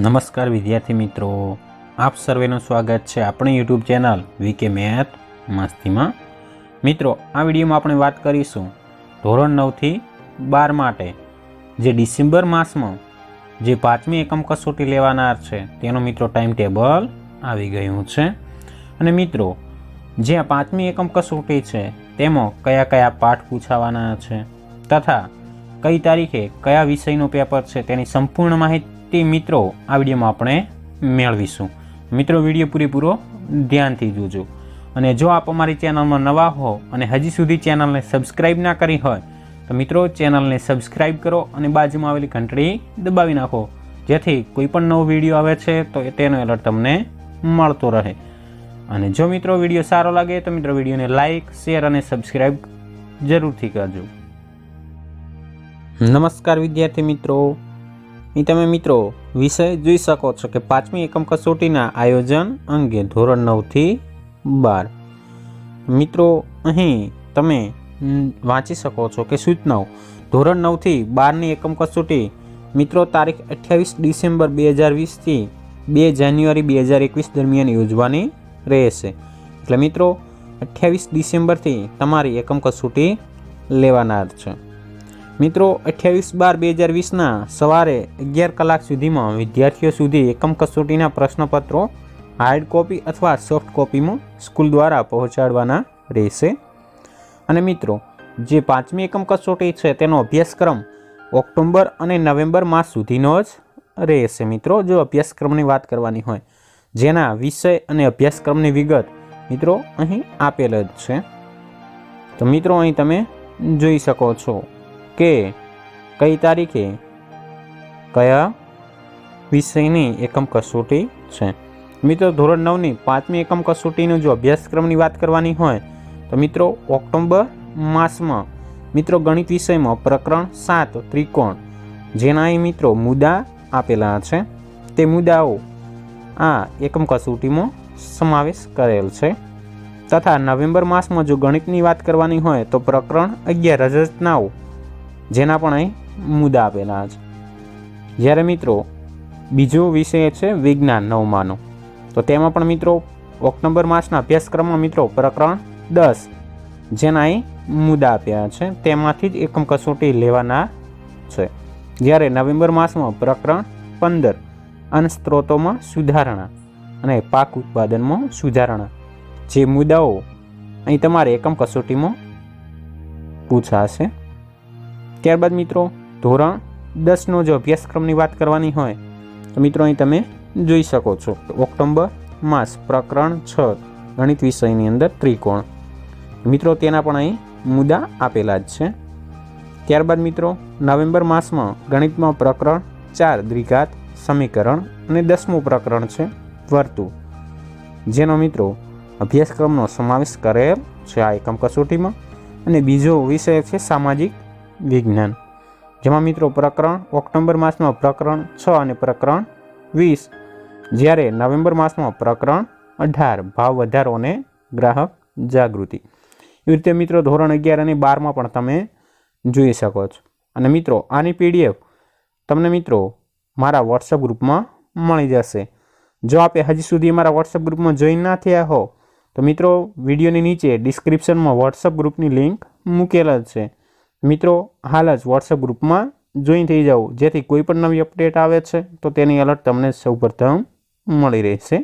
નમસ્કાર વિદ્યાર્થી મિત્રો. આપ સર્વેનું સ્વાગત છે આપણી યુટ્યુબ ચેનલ વીકે મેથ મસ્તીમાં. મિત્રો, આ વિડીયોમાં આપણે વાત કરીશું ધોરણ નવથી બાર માટે જે ડિસેમ્બર માસમાં જે પાંચમી એકમ કસોટી લેવાનાર છે, તેનો મિત્રો ટાઈમ ટેબલ આવી ગયું છે. અને મિત્રો, જે આ પાંચમી એકમ કસોટી છે, તેમાં કયા કયા પાઠ પૂછાવાના છે, તથા કઈ તારીખે કયા વિષયનું પેપર છે, તેની સંપૂર્ણ માહિતી મિત્રો આ વિડીયોમાં આપણે મેળવીશું. મિત્રો, વીડિયો પૂરેપૂરો ધ્યાનથી જોજો. અને જો આપ અમારી ચેનલમાં નવા હો અને હજી સુધી ચેનલને સબસ્ક્રાઇબ ના કરી હોય, તો મિત્રો ચેનલને સબસ્ક્રાઇબ કરો અને બાજુમાં આવેલી ઘંટડી દબાવી નાખો. જેથી કોઈ પણ નવો વીડિયો આવે છે, તો તેનો એલર્ટ તમને મળતો રહે. અને જો મિત્રો વીડિયો સારો લાગે, તો મિત્રો વિડીયોને લાઇક, શેર અને સબસ્ક્રાઇબ જરૂરથી કરજો. નમસ્કાર વિદ્યાર્થી મિત્રો. અહીં તમે મિત્રો વિષય જોઈ શકો છો કે પાંચમી એકમ કસોટીના આયોજન અંગે ધોરણ નવથી બાર. મિત્રો, અહીં તમે વાંચી શકો છો કે સૂચનાઓ ધોરણ નવથી બારની એકમ કસોટી, મિત્રો, તારીખ અઠ્યાવીસ ડિસેમ્બર બે હજાર વીસથી બે જાન્યુઆરી બે હજાર એકવીસ દરમિયાન યોજવાની રહેશે. એટલે મિત્રો, અઠ્યાવીસ ડિસેમ્બરથી તમારી એકમ કસોટી લેવાનાર છે. મિત્રો, અઠ્યાવીસ બાર બે હજાર વીસના સવારે અગિયાર કલાક સુધીમાં વિદ્યાર્થીઓ સુધી એકમ કસોટીના પ્રશ્નપત્રો હાર્ડ કોપી અથવા સોફ્ટ કોપીમાં સ્કૂલ દ્વારા પહોંચાડવાના રહેશે. અને મિત્રો, જે પાંચમી એકમ કસોટી છે, તેનો અભ્યાસક્રમ ઓક્ટોબર અને નવેમ્બર માસ સુધીનો જ રહેશે. મિત્રો, જો અભ્યાસક્રમની વાત કરવાની હોય, જેના વિષય અને અભ્યાસક્રમની વિગત મિત્રો અહીં આપેલ જ છે. તો મિત્રો, અહીં તમે જોઈ શકો છો. કે કઈ તારીખે? કયા વિષયની એકમ કસોટી છે? મિત્રો, ધોરણ નવની પાંચમી એકમ કસોટીનો જો અભ્યાસક્રમની વાત કરવાની હોય, તો મિત્રો ઓક્ટોબર માસમાં મિત્રો ગણિત વિષયમાં પ્રકરણ સાત ત્રિકોણ જેના એ મિત્રો મુદ્દા આપેલા છે. તે મુદ્દાઓ આ એકમ કસોટીમાં સમાવેશ કરેલ છે. તથા નવેમ્બર માસમાં જો ગણિતની વાત કરવાની હોય, તો પ્રકરણ અગિયાર રચનાઓ જેના પણ અહીં મુદ્દા આપેલા છે. જ્યારે મિત્રો બીજો વિષય છે વિજ્ઞાન નવમાનો, તો તેમાં પણ મિત્રો ઓક્ટોબર માસના અભ્યાસક્રમમાં મિત્રો પ્રકરણ દસ જેના અહીં મુદ્દા આપ્યા છે, તેમાંથી જ એકમ કસોટી લેવાના છે. જ્યારે નવેમ્બર માસમાં પ્રકરણ પંદર, અન્ન સ્ત્રોતોમાં સુધારણા અને પાક ઉત્પાદનમાં સુધારણા, જે મુદ્દાઓ અહીં તમારે એકમ કસોટીમાં પૂછાશે. ત્યારબાદ મિત્રો, ધોરણ દસનો જો અભ્યાસક્રમની વાત કરવાની હોય, તો મિત્રો અહીં તમે જોઈ શકો છો ઓક્ટોમ્બર માસ પ્રકરણ છ, ગણિત વિષયની અંદર ત્રિકોણ. મિત્રો, તેના પણ અહીં મુદ્દા આપેલા જ છે. ત્યારબાદ મિત્રો, નવેમ્બર માસમાં ગણિતમાં પ્રકરણ ચાર દ્વિઘાત સમીકરણ અને દસમું પ્રકરણ છે વર્તુ જેનો મિત્રો, અભ્યાસક્રમનો સમાવેશ કરેલ છે આ એકમ કસોટીમાં. અને બીજો વિષય છે સામાજિક વિજ્ઞાન. જેમાં મિત્રો પ્રકરણ ઓક્ટોબર માસમાં પ્રકરણ છ અને પ્રકરણ વીસ. જ્યારે નવેમ્બર માસમાં પ્રકરણ અઢાર, ભાવ વધારો અને ગ્રાહક જાગૃતિ. એવી રીતે મિત્રો ધોરણ અગિયાર અને બારમાં પણ તમે જોઈ શકો છો. અને મિત્રો, આની પીડીએફ તમને મિત્રો મારા વોટ્સઅપ ગ્રુપમાં મળી જશે. જો આપે હજી સુધી મારા વોટ્સઅપ ગ્રુપમાં જોઈન ના થયા હો, તો મિત્રો વિડીયોની નીચે ડિસ્ક્રિપ્શનમાં વોટ્સઅપ ગ્રુપની લિંક મૂકેલ જ છે. મિત્રો, હાલ જ વોટ્સઅપ ગ્રુપમાં જોઈન થઈ જાઓ. જેથી કોઈ પણ નવી અપડેટ આવે છે, તો તેની એલર્ટ તમને સૌપ્રથમ મળી રહેશે.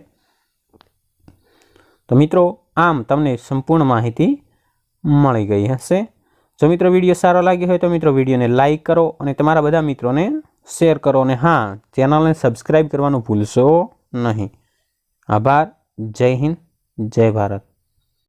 તો મિત્રો, આમ તમને સંપૂર્ણ માહિતી મળી ગઈ હશે. જો મિત્રો વીડિયો સારો લાગ્યો હોય તો મિત્રો વિડીયોને લાઇક કરો અને તમારા બધા મિત્રોને શેર કરો અને હા ચેનલને સબસ્ક્રાઈબ કરવાનું ભૂલશો નહીં. આભાર. જય હિન્દ. જય ભારત.